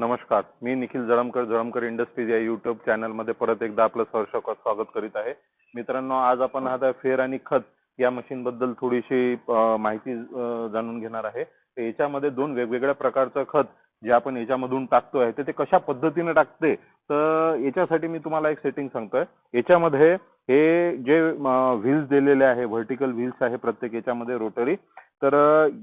नमस्कार मी निखिल जळमकर जळमकर इंडस्ट्रीज या युट्यूब चॅनलमध्ये परत एकदा आपलं सहर्ष स्वागत करीत आहे. मित्रांनो आज आपण आता फेर आणि खत या मशीन बद्दल थोडीशी माहिती जाणून घेणार आहे. याच्यामध्ये दोन वेगवेगळ्या प्रकारचं खत जे आपण याच्यामधून टाकतोय तर ते कशा पद्धतीने टाकते? तर याच्यासाठी मी तुम्हाला एक सेटिंग सांगतोय. याच्यामध्ये हे जे व्हील्स दिलेले आहे व्हर्टिकल व्हील्स आहे प्रत्येक याच्यामध्ये रोटरी तर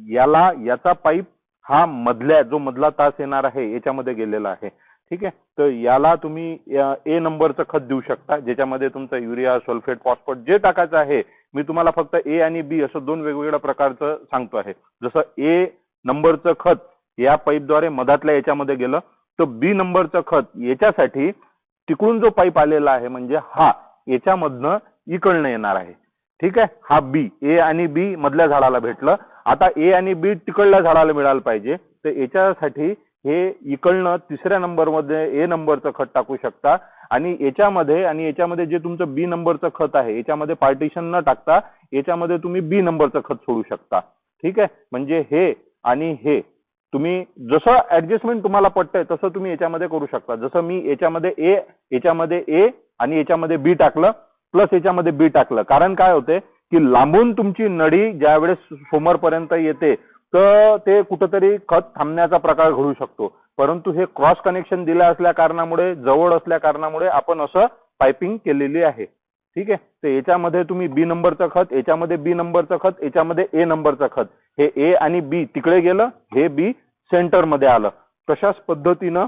याला याचा पाईप हा मधल्या जो मधला तास येणार आहे याच्यामध्ये गेलेला आहे. ठीक आहे? तर याला तुम्ही ए नंबरचं खत देऊ शकता ज्याच्यामध्ये तुमचं युरिया सल्फेट फॉस्फेट जे टाकायचं आहे मी तुम्हाला फक्त ए आणि बी असं दोन वेगवेगळ्या प्रकारचं सांगतो आहे. जसं ए नंबरचं खत या पाईपद्वारे मधातल्या याच्यामध्ये गेलं तर बी नंबरचं खत याच्यासाठी तिकडून जो पाईप आलेला आहे म्हणजे हा याच्यामधनं इकडनं येणार आहे. ठीक आहे? हा बी ए आणि बी मधल्या झाडाला भेटलं. आता ए आणि बी तिकडल्या झाडाला मिळालं पाहिजे. तर याच्यासाठी हे इकडनं तिसऱ्या नंबरमध्ये ए नंबरचं खत टाकू शकता. आणि याच्यामध्ये आणि याच्यामध्ये जे तुमचं बी नंबरचं खत आहे याच्यामध्ये पार्टिशन न टाकता याच्यामध्ये तुम्ही बी नंबरचं खत सोडू शकता. ठीक आहे? म्हणजे हे आणि हे. तुम्ही जसं ऍडजस्टमेंट तुम्हाला पटतंय तसं तुम्ही याच्यामध्ये करू शकता. जसं मी याच्यामध्ये ए याच्यामध्ये ए आणि याच्यामध्ये बी टाकलं प्लस याच्यामध्ये बी टाकलं. कारण काय होते की लांबून तुमची नळी ज्यावेळेस समोरपर्यंत येते तर ते कुठंतरी खत थांबण्याचा प्रकार घडू शकतो. परंतु हे क्रॉस कनेक्शन दिलं असल्या कारणामुळे जवळ असल्या कारणामुळे आपण असं पायपिंग केलेली आहे. ठीक आहे? तर याच्यामध्ये तुम्ही बी नंबरचं खत याच्यामध्ये बी नंबरचं खत याच्यामध्ये ए नंबरचं खत. हे ए आणि बी तिकडे गेलं हे बी सेंटरमध्ये आलं. तशाच पद्धतीनं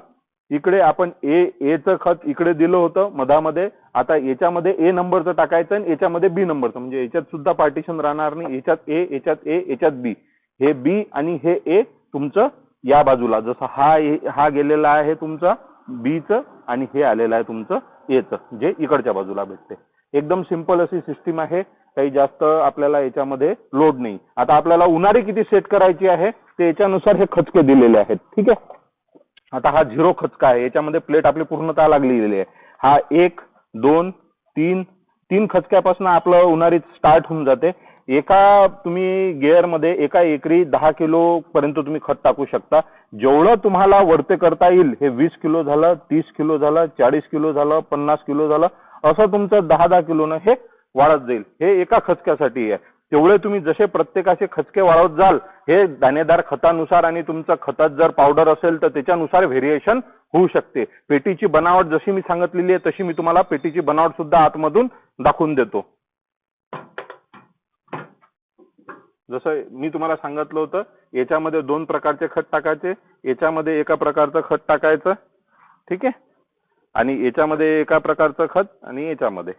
इकडे आपण ए एचं खत इकडे दिलं होतं मधामध्ये. आता याच्यामध्ये ए नंबरचं टाकायचं आणि याच्यामध्ये बी नंबरचं. म्हणजे याच्यात सुद्धा पार्टिशन राहणार नाही. याच्यात ए याच्यात ए याच्यात बी. हे बी आणि हे ए तुमचं या बाजूला. जसं हा ए- हा गेलेला आहे तुमचा बीचं आणि हे आलेलं आहे तुमचं एचं. जे इकडच्या बाजूला भेटते. एकदम सिंपल अशी सिस्टीम आहे. काही जास्त आपल्याला याच्यामध्ये लोड नाही. आता आपल्याला उन्हाळी किती सेट करायची आहे ते याच्यानुसार हे खचके दिलेले आहेत. ठीक आहे? आता हा झिरो खचका आहे. याच्यामध्ये प्लेट आपली पूर्णतः लागलेली आहे. हा एक दोन तीन तीन खचक्यापासून आपलं उन्हाळी स्टार्ट होऊन जाते. एका तुम्ही गेअरमध्ये एका एकरी दहा किलो पर्यंत तुम्ही खत टाकू शकता. जेवढं तुम्हाला वरते करता येईल हे वीस किलो झालं तीस किलो झालं चाळीस किलो झालं पन्नास किलो झालं असं तुमचं दहा दहा किलोनं हे वाढत जाईल. हे एका खचक्यासाठी आहे. तेवढे तुम्ही जसे प्रत्येकाचे खचके वाढवत जाल हे दाणेदार खतानुसार आणि तुमचं खतात जर पावडर असेल तर त्याच्यानुसार व्हेरिएशन होऊ शकते. पेटीची बनावट जशी मी सांगितलेली आहे तशी मी तुम्हाला पेटीची बनावट सुद्धा आतमधून दाखवून देतो. जसं मी तुम्हाला सांगितलं होतं याच्यामध्ये दोन प्रकारचे खत टाकायचे याच्यामध्ये एका प्रकारचं खत टाकायचं ठीक आहे? आणि याच्यामध्ये एका प्रकारचं खत आणि याच्यामध्ये.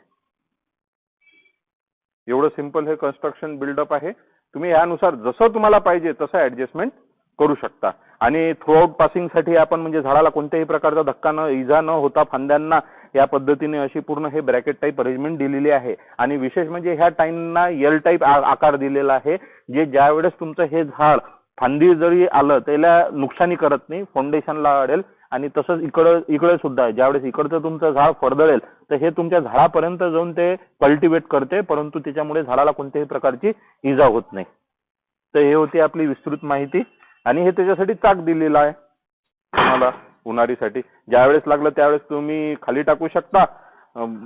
एवढं सिंपल हे कन्स्ट्रक्शन बिल्डअप आहे. तुम्ही यानुसार जसं तुम्हाला पाहिजे तसं ऍडजस्टमेंट करू शकता. आणि थ्रूआउट पासिंगसाठी आपण म्हणजे झाडाला कोणत्याही प्रकारचा धक्का न इजा न होता फांद्यांना या पद्धतीने अशी पूर्ण हे ब्रॅकेट टाईप अरेंजमेंट दिलेली आहे. आणि विशेष म्हणजे ह्या टाईमना एल टाईप आकार दिलेला आहे जे ज्या वेळेस तुमचं हे झाड फांदी जरी आलं त्याला नुकसानी करत नाही फाउंडेशनला अडेल आणि तसंच इकडं इकडे सुद्धा आहे. ज्यावेळेस इकडचं तुमचं झाड फडदळेल तर हे तुमच्या झाडापर्यंत जाऊन ते कल्टिवेट करते परंतु त्याच्यामुळे झाडाला कोणत्याही प्रकारची इजा होत नाही. तर हे होती आपली विस्तृत माहिती आणि हे त्याच्यासाठी चाक दिलेला आहे. तुम्हाला उन्हाळीसाठी. ज्यावेळेस लागलं त्यावेळेस तुम्ही खाली टाकू शकता.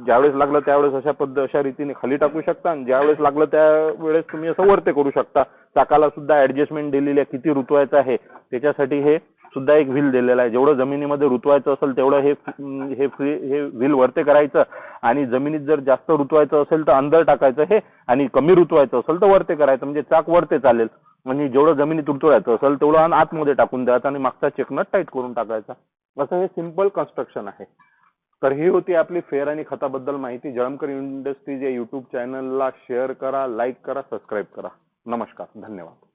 ज्यावेळेस लागलं त्यावेळेस अशा पद्धत अशा रीतीने खाली टाकू शकता आणि ज्यावेळेस लागलं त्यावेळेस तुम्ही असं वरते करू शकता. चाकाला सुद्धा ऍडजस्टमेंट दिलेली आहे. किती ऋतू आहे. त्याच्यासाठी हे सुद्धा एक व्हील दिलेला आहे. जेवढं जमिनीमध्ये रुतवायचं असेल तेवढं हे हे फ्री हे व्हील वरते करायचं आणि जमिनीत जर जास्त रुतवायचं असेल तर अंदर टाकायचं हे आणि कमी रुतवायचं असेल तर वरते करायचं. म्हणजे चाक वरते चालेल. म्हणजे जेवढं जमिनीत रुतवायचं असेल तेवढं आत- आतमध्ये टाकून द्यायचं आणि मागचा चेकनट टाईट करून टाकायचा. असं हे सिंपल कन्स्ट्रक्शन आहे. तर ही होती आपली फेअर आणि खताबद्दल माहिती. जळमकर इंडस्ट्रीज या युट्यूब चॅनलला शेअर करा लाईक करा सबस्क्राईब करा. नमस्कार. धन्यवाद.